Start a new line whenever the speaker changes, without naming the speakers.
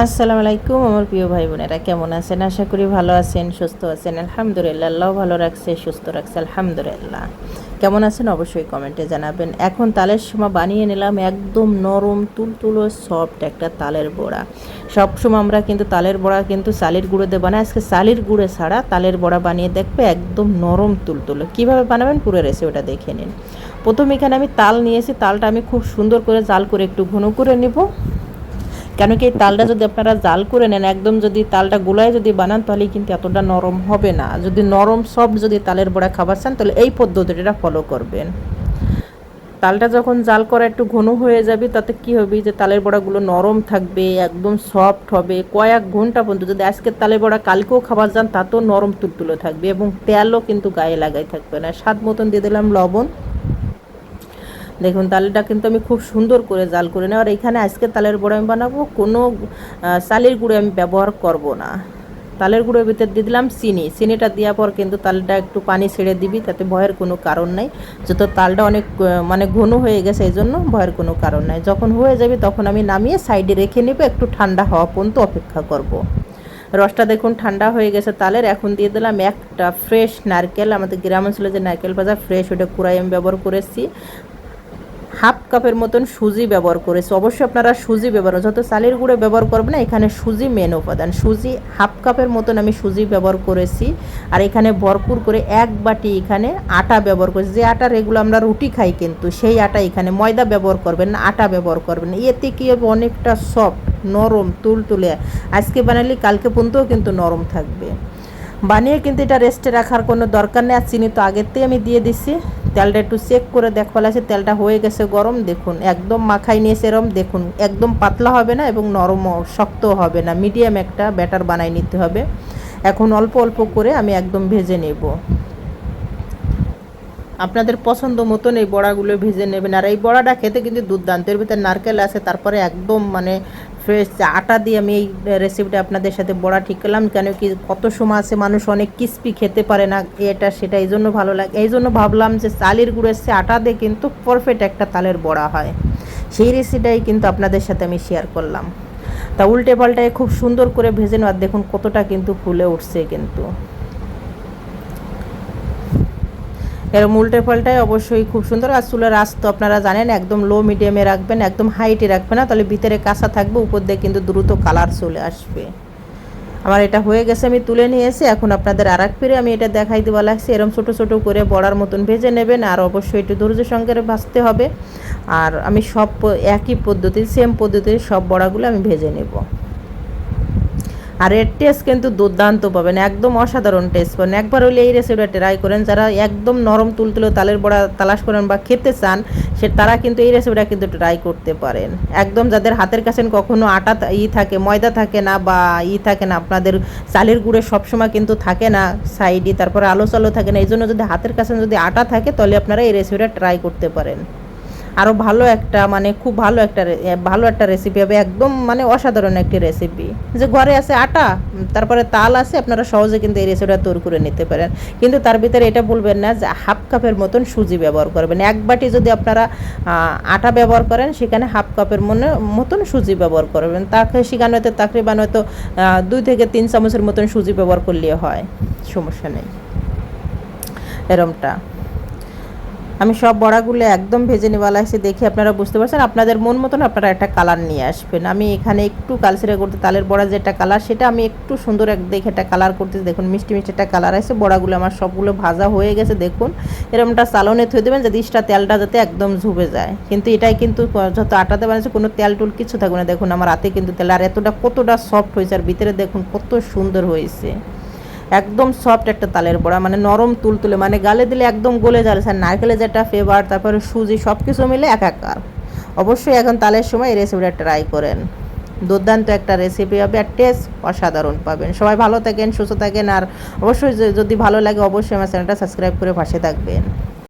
আসসালামু আলাইকুম আমার প্রিয় ভাই বোনেরা, কেমন আছেন? আশা করি ভালো আছেন, সুস্থ আছেন। আলহামদুলিল্লাহ, আল্লাহ ভালো রাখছে, সুস্থ রাখছে, আলহামদুলিল্লাহ। কেমন আছেন? অবশ্যই কমেন্টে জানাবেন। এখন তালের সময় বানিয়ে নিলাম, একদম নরম, তুলতুলো সফট একটা তালের বড়া। সব সময় আমরা কিন্তু তালের বড়া কিন্তু চালের গুঁড়ো দিয়ে বানাই। আজকে চালের গুঁড়ো ছাড়া তালের বড়া বানিয়ে দেখবে একদম নরম, তুলতুলো। কীভাবে বানাবেন? পুরো রেসিপিটা দেখে নিন। প্রথম এখানে আমি তাল নিয়েছি। তালটা আমি খুব সুন্দর করে জাল করে একটু ঘন করে নেব। কেন কি তালটা যদি আপনারা জাল করে নেন, একদম যদি তালটা গুলায় যদি বানান, তাহলে কিন্তু এতটা নরম হবে না। যদি নরম, সফট যদি তালের বড়া খাবার চান, তাহলে এই পদ্ধতিটা ফলো করবেন। তালটা যখন জাল করা একটু ঘন হয়ে যাবে, তাতে কি হবে? যে তালের বড়াগুলো নরম থাকবে, একদম সফট হবে। কয়েক ঘণ্টা পর্যন্ত যদি আজকের তালের বড়া কালকেও খাবার যান তাতেও নরম তুলতুলে থাকবে এবং তেলও কিন্তু গায়ে লাগাই থাকবে না। স্বাদ মতন দিয়ে দিলাম লবণ। দেখুন তালেটা কিন্তু আমি খুব সুন্দর করে জাল করে নেই আর এখানে আজকে তালের বড়া আমি বানাবো, কোনো চালের গুঁড়ো আমি ব্যবহার করব না। তালের গুঁড়োর ভিতর দিয়ে দিলাম চিনি। চিনিটা দেওয়ার পর কিন্তু তালটা একটু পানি ছেড়ে দিবি, তাতে ভয়ের কোনো কারণ নাই। যত তালটা অনেক মানে ঘন হয়ে গেছে এই জন্য ভয়ের কোনো কারণ নাই। যখন হয়ে যাবে তখন আমি নামিয়ে সাইডে রেখে নেব, একটু ঠান্ডা হওয়া পর্যন্ত অপেক্ষা করব। রসটা দেখুন ঠান্ডা হয়ে গেছে তালের। এখন দিয়ে দিলাম একটা ফ্রেশ নারকেল। আমাদের গ্রাম অঞ্চলে যে নারকেল ভাজা, ফ্রেশ ওটা কুড়াই আমি ব্যবহার করেছি। হাফ কাপের মতন সুজি ব্যবহার করেছি। অবশ্যই আপনারা সুজি ব্যবহার যত চালের গুঁড়ো ব্যবহার করবেন না, এখানে সুজি মেন উপাদান। সুজি হাফ কাপের মতন আমি সুজি ব্যবহার করেছি। আর এখানে ভরপুর করে এক বাটি এখানে আটা ব্যবহার করেছি। যে আটা রেগুলো আমরা রুটি খাই কিন্তু, সেই আটা এখানে ময়দা ব্যবহার করবেন না, আটা ব্যবহার করবেন এতে কী হবে? অনেকটা সফট নরম তুল তুলে আজকে বানালে কালকে পর্যন্তও কিন্তু নরম থাকবে। বানিয়ে কিন্তু এটা রেস্টে রাখার কোনো দরকার নেই। আর চিনি তো আগের থেকে আমি দিয়ে দিছি। তেলটা একটু চেক করে দেখবার আছে তেলটা হয়ে গেছে গরম, দেখুন, একদম মাখাই নিয়েছে এরম দেখুন, একদম পাতলা হবে না এবং নরম শক্ত হবে না মিডিয়াম একটা ব্যাটার বানাই নিতে হবে। এখন অল্প অল্প করে আমি একদম ভেজে নেব। আপনাদের পছন্দ মতন এই বড়াগুলো ভেজে নেবেন, আর এই বড়াটা খেতে কিন্তু দুর্দান্ত, এর ভিতরে নারকেল আছে, তারপরে একদম মানে ফ্রেশ আটা দিয়ে আমি এই রেসিপিটা আপনাদের সাথে বড়া ঠিক করলাম। কেন কি কত সময় আছে মানুষ অনেক ক্রিস্পি খেতে পারে না, এটা সেটা এই জন্য ভালো লাগে। এই জন্য ভাবলাম যে চালের গুঁড়ো এসছে, আটা দিয়ে কিন্তু পারফেক্ট একটা তালের বড়া হয়। সেই রেসিপিটাই কিন্তু আপনাদের সাথে আমি শেয়ার করলাম। তা উল্টে পাল্টায় খুব সুন্দর করে ভেজে নেওয়ার, দেখুন কতটা কিন্তু ফুলে উঠছে কিন্তু। এরকম উল্টে পাল্টায় অবশ্যই খুব সুন্দর। আর চুলের আস তো আপনারা জানেন, একদম লো মিডিয়ামে রাখবেন, একদম হাইটে রাখবেন না, তাহলে ভিতরে কাঁচা থাকবে, উপর দিয়ে কিন্তু দ্রুত কালার চলে আসবে। আমার এটা হয়ে গেছে, আমি তুলে নিয়ে এসে এখন আপনাদের আর এক আমি এটা দেখাই দেওয়া লাগছে এরম ছোটো ছোটো করে বড়ার মতন ভেজে নেবেন, আর অবশ্যই একটু ধৈর্যের সঙ্গে ভাজতে হবে। আর আমি সব একই পদ্ধতি সেম পদ্ধতির সব বড়াগুলো আমি ভেজে নেব। আর এর টেস্ট কিন্তু দুর্দান্ত পাবেন, একদম অসাধারণ টেস্ট পাবেন। একবার হলে এই রেসিপিটা ট্রাই করেন, যারা একদম নরম তুলতুলে তালের বড়া তালাশ করেন বা খেতে চান, সে তারা কিন্তু এই রেসিপিটা কিন্তু ট্রাই করতে পারেন। একদম যাদের হাতের কাছে কখনো আটা ই থাকে, ময়দা থাকে না বা ই থাকে না, আপনাদের চালের গুঁড়ে সবসময় কিন্তু থাকে না সাইডে তারপরে আলো চালো থাকে না এই জন্য যদি হাতের কাছে যদি আটা থাকে, তাহলে আপনারা এই রেসিপিটা ট্রাই করতে পারেন। আরও ভালো একটা মানে খুব ভালো একটা ভালো একটা রেসিপি হবে, একদম মানে অসাধারণ একটি রেসিপি যে ঘরে আছে আটা তারপরে তাল আছে, আপনারা সহজে কিন্তু এই রেসিপিটা তৈরি করে নিতে পারেন। কিন্তু তার ভিতরে এটা বলবেন না যে হাফ কাপের মতন সুজি ব্যবহার করবেন। এক বাটি যদি আপনারা আটা ব্যবহার করেন, সেখানে হাফ কাপের মনে, মতন সুজি ব্যবহার করবেন। তাকে সেখানে হয়তো তাকরিবান হয়তো দুই থেকে তিন চামচের মতন সুজি ব্যবহার করলে হয়। সমস্যা নেই। এরমটা। আমি সব বড়াগুলো একদম ভেজে নেওয়ালা এসে দেখি আপনারা বুঝতে পারছেন। আপনাদের মন মতন আপনারা একটা কালার নিয়ে আসবেন। আমি এখানে একটু কালসিরা করতে, তালের বড়া যেটা কালার সেটা আমি একটু সুন্দর এক দেখে একটা কালার করতে দেখুন, মিষ্টি মিষ্টি একটা কালার আছে, বড়াগুলো আমার সবগুলো ভাজা হয়ে গেছে, দেখুন। এরকমটা সালনে থুয়ে দেবেন, যাতে ইস্টা তেলটা যাতে একদম ঝুবে যায়। কিন্তু এটাই কিন্তু যত আটাতে বানিয়েছে কোনো তেল টুল কিছু থাকবে না। দেখুন, আমার হাতে কিন্তু তেল, আর এতটা, কতটা সফট হয়েছে, আর ভিতরে দেখুন, কত সুন্দর হয়েছে। একদম সফট একটা তালের বড়া মানে নরম তুলতুলে মানে গালে দিলে একদম গলে যাবে স্যার, নারকেলের যেটা ফ্লেভার তারপরে সুজি সব কিছু মিলে একাকার অবশ্যই এখন তালের সময় এই রেসিপিটা ট্রাই করেন। দুর্দান্ত একটা রেসিপি হবে আর টেস্ট অসাধারণ পাবেন। সবাই ভালো থাকেন, সুস্থ থাকেন, আর অবশ্যই যদি ভালো লাগে, অবশ্যই আমার চ্যানেলটা সাবস্ক্রাইব করে পাশে থাকবেন।